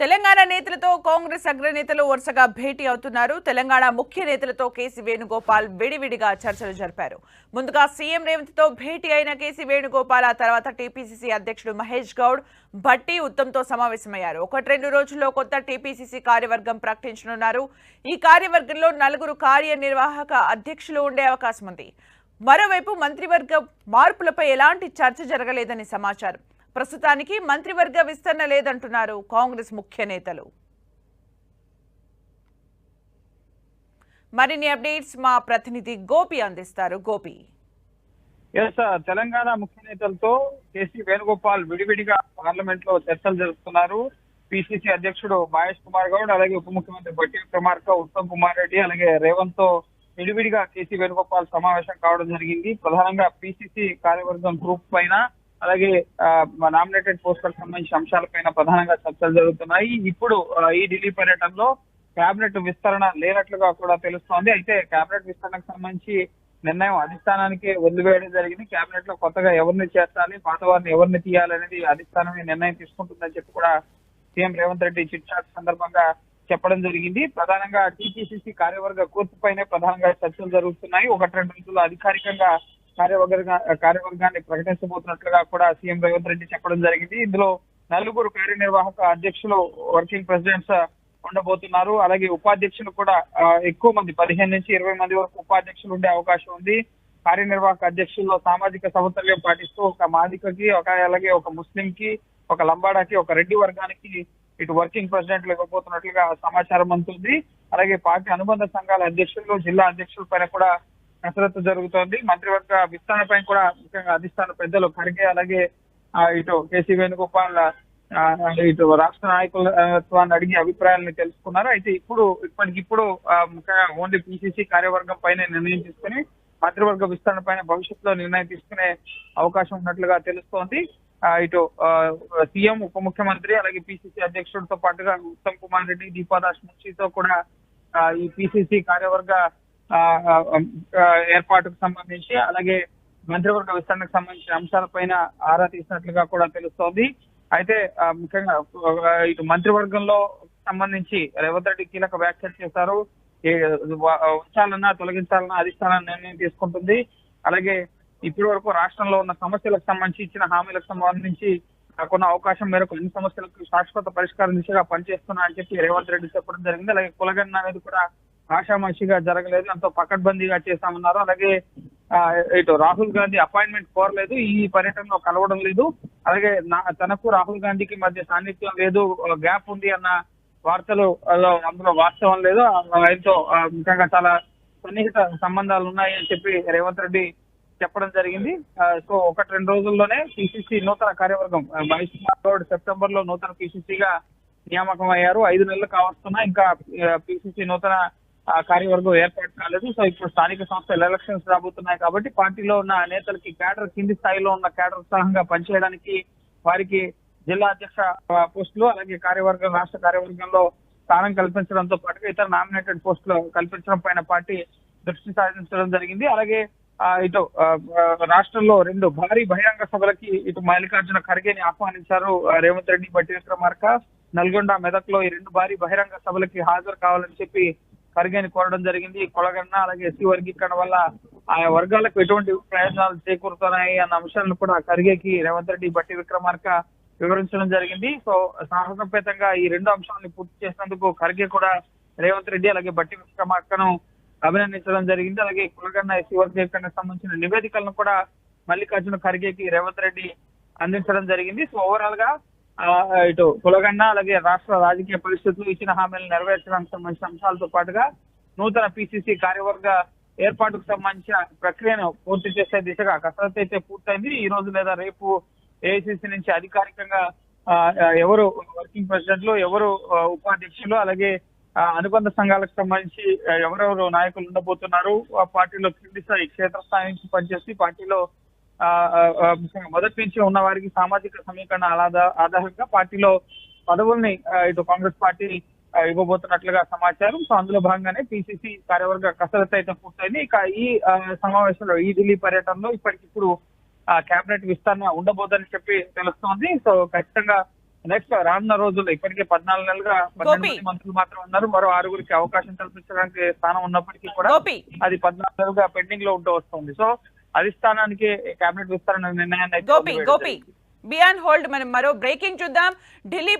తెలంగాణ నేతలతో కాంగ్రెస్ అగ్రనేతలు వరుసగా భేటీ అవుతున్నారు. తెలంగాణ ముఖ్య నేతలతో కేసీ వేణుగోపాల్ విడివిడిగా చర్చలు జరిపారు. ముందుగా సీఎం రేవంత్తో భేటీ అయిన కేసీ వేణుగోపాల్ ఆ తర్వాత టీపీసీసీ అధ్యక్షుడు మహేష్ గౌడ్ భట్టి ఉత్తమ్తో సమావేశమయ్యారు. ఒకటి రెండు రోజుల్లో కొత్త టీపీసీసీ కార్యవర్గం ప్రకటించనున్నారు. ఈ కార్యవర్గంలో నలుగురు కార్యనిర్వాహక అధ్యక్షులు ఉండే అవకాశం ఉంది మరోవైపు మంత్రివర్గ మార్పులపై ఎలాంటి చర్చ జరగలేదని సమాచారం. ప్రస్తుతానికి మంత్రివర్గ విస్తరణ లేదంటున్నారు కాంగ్రెస్ ముఖ్య నేతలు. మరిన్ని అప్డేట్స్ మా ప్రతినిధి గోపి అందిస్తారు. గోపి. ఎస్ తెలంగాణ ముఖ్య నేతలతో కేసీ వేణుగోపాల్ విడివిడిగా పార్లమెంట్లో చర్చలు జరుపుతున్నారు. పిసిసి అధ్యక్షుడు మహేష్ కుమార్ గౌడ్ అలాగే ఉప ముఖ్యమంత్రి బట్టి విక్రమార్క ఉత్తమ్ కుమార్ రెడ్డి అలాగే రేవంత్తో విడివిడిగా కేసీ వేణుగోపాల్ సమావేశం కావడం జరిగింది. ప్రధానంగా పిసిసి కార్యవర్గం గ్రూప్ పైన అలాగే నామినేటెడ్ పోస్టులకు సంబంధించిన అంశాలపైన ప్రధానంగా చర్చలు జరుగుతున్నాయి. ఇప్పుడు ఈ ఢిల్లీ పర్యటనలో కేబినెట్ విస్తరణ లేనట్లుగా కూడా తెలుస్తోంది. అయితే కేబినెట్ విస్తరణకు సంబంధించి నిర్ణయం అధిష్టానానికి వదిలివేయడం జరిగింది. కేబినెట్లో కొత్తగా ఎవరిని చేర్చాలి పాత వారిని ఎవరిని తీయాలనేది అధిష్టానం నిర్ణయం తీసుకుంటుందని చెప్పి కూడా CM Revanth Reddy chit chat సందర్భంగా చెప్పడం జరిగింది. ప్రధానంగా టీపీసీసీ కార్యవర్గ కూర్పుపైనే ప్రధానంగా చర్చలు జరుగుతున్నాయి. ఒకటి రెండు రోజుల్లో అధికారికంగా కార్యవర్గ కార్యవర్గాన్ని ప్రకటించబోతున్నట్లుగా కూడా సీఎం రేవంత్ రెడ్డి చెప్పడం జరిగింది. ఇందులో నలుగురు కార్యనిర్వాహక అధ్యక్షులు వర్కింగ్ ప్రెసిడెంట్స్ ఉండబోతున్నారు. అలాగే ఉపాధ్యక్షులు కూడా ఎక్కువ మంది పదిహేను నుంచి ఇరవై మంది వరకు ఉపాధ్యక్షులు ఉండే అవకాశం ఉంది. కార్యనిర్వాహక అధ్యక్షుల్లో సామాజిక సమతుల్యం పాటిస్తూ ఒక మాదికకి ఒక అలాగే ఒక ముస్లిం కి ఒక లంబాడాకి ఒక రెడ్డి వర్గానికి ఇటు వర్కింగ్ ప్రెసిడెంట్లు ఇవ్వబోతున్నట్లుగా సమాచారం అందుతుంది. అలాగే పార్టీ అనుబంధ సంఘాల అధ్యక్షులు జిల్లా అధ్యక్షుల పైన కూడా కసరత్తు జరుగుతోంది. మంత్రివర్గ విస్తరణపై కూడా ముఖ్యంగా అధిష్టాన పెద్దలు ఖర్గే అలాగే ఇటు కేసీ వేణుగోపాల్ ఇటు రాష్ట్ర నాయకులత్వాన్ని అడిగి అభిప్రాయాలను తెలుసుకున్నారు. అయితే ఇప్పుడు ఇప్పటికిప్పుడు ముఖ్యంగా ఓన్లీ పిసిసి కార్యవర్గం పైన నిర్ణయం తీసుకుని మంత్రివర్గ విస్తరణ పైన భవిష్యత్తులో నిర్ణయం తీసుకునే అవకాశం ఉన్నట్లుగా తెలుస్తోంది. ఆ, ఇటు సీఎం ఉప ముఖ్యమంత్రి అలాగే పిసిసి అధ్యక్షుడితో పాటుగా ఉత్తమ్ కుమార్ రెడ్డి దీపాదాస్ మున్షితో కూడా ఈ పిసిసి కార్యవర్గ ఏర్పాటుకు సంబంధించి అలాగే మంత్రివర్గ విస్తరణకు సంబంధించిన అంశాలపైన ఆరా తీసినట్లుగా కూడా తెలుస్తోంది. అయితే ముఖ్యంగా ఇటు మంత్రివర్గంలో సంబంధించి రేవంత్ రెడ్డి కీలక వ్యాఖ్యలు చేశారు. ఉంచాలన్నా తొలగించాలన్నా అధిష్టానం నిర్ణయం తీసుకుంటుంది. అలాగే ఇప్పటి వరకు రాష్ట్రంలో ఉన్న సమస్యలకు సంబంధించి ఇచ్చిన హామీలకు సంబంధించి నాకున్న అవకాశం మేరకు అన్ని సమస్యలకు శాశ్వత పరిష్కారం దిశగా పనిచేస్తున్నా అని చెప్పి రేవంత్ రెడ్డి చెప్పడం జరిగింది. అలాగే కులగన్న అనేది కూడా ఆషామాషిగా జరగలేదు. ఎంతో పకడ్బందీగా చేస్తామన్నారు. అలాగే ఇటు రాహుల్ గాంధీ అపాయింట్మెంట్ కోరలేదు. ఈ పర్యటనలో కలవడం లేదు. అలాగే నా తనకు రాహుల్ గాంధీకి మధ్య సాన్నిధ్యం లేదు. గ్యాప్ ఉంది అన్న వార్తలు అందులో వాస్తవం లేదు. ఆయనతో ముఖ్యంగా చాలా సన్నిహిత సంబంధాలు ఉన్నాయి అని చెప్పి రేవంత్ రెడ్డి చెప్పడం జరిగింది. సో ఒకటి రెండు రోజుల్లోనే పిసిసి నూతన కార్యవర్గం మహేష్ కుమార్ గౌడ్ సెప్టెంబర్లో నూతన పిసిసిగా నియామకం అయ్యారు ఐదు నెలలు కావస్తున్నా ఇంకా పిసిసి నూతన ఆ, కార్యవర్గం ఏర్పాటు కాలేదు సో ఇప్పుడు స్థానిక సంస్థల ఎలక్షన్స్ రాబోతున్నాయి కాబట్టి పార్టీలో ఉన్న నేతలకి కేడర్ కింది స్థాయిలో ఉన్న కేడర్ ఉత్సాహంగా పనిచేయడానికి వారికి జిల్లా అధ్యక్ష పోస్టులు అలాగే కార్యవర్గం రాష్ట్ర కార్యవర్గంలో స్థానం కల్పించడంతో పాటుగా ఇతర నామినేటెడ్ పోస్టులు కల్పించడం పైన పార్టీ దృష్టి సాధించడం జరిగింది. అలాగే ఇటు రాష్ట్రంలో రెండు భారీ బహిరంగ సభలకి ఇటు మల్లికార్జున ఖర్గేని ఆహ్వానించారు రేవంత్ రెడ్డి బట్టి విక్రమార్క. నల్గొండ మెదక్లో ఈ రెండు భారీ బహిరంగ సభలకి హాజరు కావాలని చెప్పి ఖర్గేని కోరడం జరిగింది. కొలగన్న అలాగే ఎస్సీ వర్గీకరణ వల్ల ఆయా వర్గాలకు ఎటువంటి ప్రయోజనాలు చేకూరుతున్నాయి అన్న అంశాలను కూడా ఖర్గేకి రేవంత్ రెడ్డి బట్టి విక్రమార్క వివరించడం జరిగింది. సో సాహసోపేతంగా ఈ రెండు అంశాలను పూర్తి చేసినందుకు ఖర్గే కూడా రేవంత్ రెడ్డి అలాగే బట్టి విక్రమార్కను అభినందించడం జరిగింది. అలాగే కులగన్న ఎస్సీ వర్గీకరణకు సంబంధించిన నివేదికలను కూడా మల్లికార్జున ఖర్గేకి రేవంత్ రెడ్డి అందించడం జరిగింది. సో ఓవరాల్గా ఇటు కులగండ అలాగే రాష్ట్ర రాజకీయ పరిస్థితులు ఇచ్చిన హామీలను నెరవేర్చడానికి సంబంధించిన అంశాలతో పాటుగా నూతన పిసిసి కార్యవర్గ ఏర్పాటుకు సంబంధించిన ప్రక్రియను పూర్తి చేసే దిశగా కసరత్తు అయితే పూర్తయింది. ఈ రోజు లేదా రేపు ఏఐసిసి నుంచి అధికారికంగా ఆ, ఎవరు వర్కింగ్ ప్రెసిడెంట్లు ఎవరు ఉపాధ్యక్షులు అలాగే అనుబంధ సంఘాలకు సంబంధించి ఎవరెవరు నాయకులు ఉండబోతున్నారు ఆ పార్టీలో కింది స్థాయి క్షేత్రస్థాయి నుంచి పనిచేసి పార్టీలో మొదటి నుంచి ఉన్న వారికి సామాజిక సమీకరణ ఆధారంగా పార్టీలో పదవుల్ని ఇటు కాంగ్రెస్ పార్టీ ఇవ్వబోతున్నట్లుగా సమాచారం. సో అందులో భాగంగానే పిసిసి కార్యవర్గ కసరత్తు అయితే పూర్తయింది. ఇక ఈ సమావేశంలో ఈ ఢిల్లీ పర్యటనలో ఇప్పటికిప్పుడు కేబినెట్ విస్తరణ ఉండబోదని చెప్పి తెలుస్తోంది. సో ఖచ్చితంగా నెక్స్ట్ రానున్న రోజుల్లో ఇప్పటికే పద్నాలుగు నెలలుగా పద్నాలుగు మంత్రులు మాత్రం ఉన్నారు. మరో ఆరుగురికి అవకాశం కల్పించడానికి స్థానం ఉన్నప్పటికీ కూడా అది పద్నాలుగు నెలలుగా పెండింగ్లో ఉంటూ వస్తుంది. సో అధిష్టానానికి కేబినెట్ విస్తరణ నిర్ణయాన్ని గోపి గోపి బియాన్ హోల్డ్ మనం మరో బ్రేకింగ్ చూద్దాం. ఢిల్లీ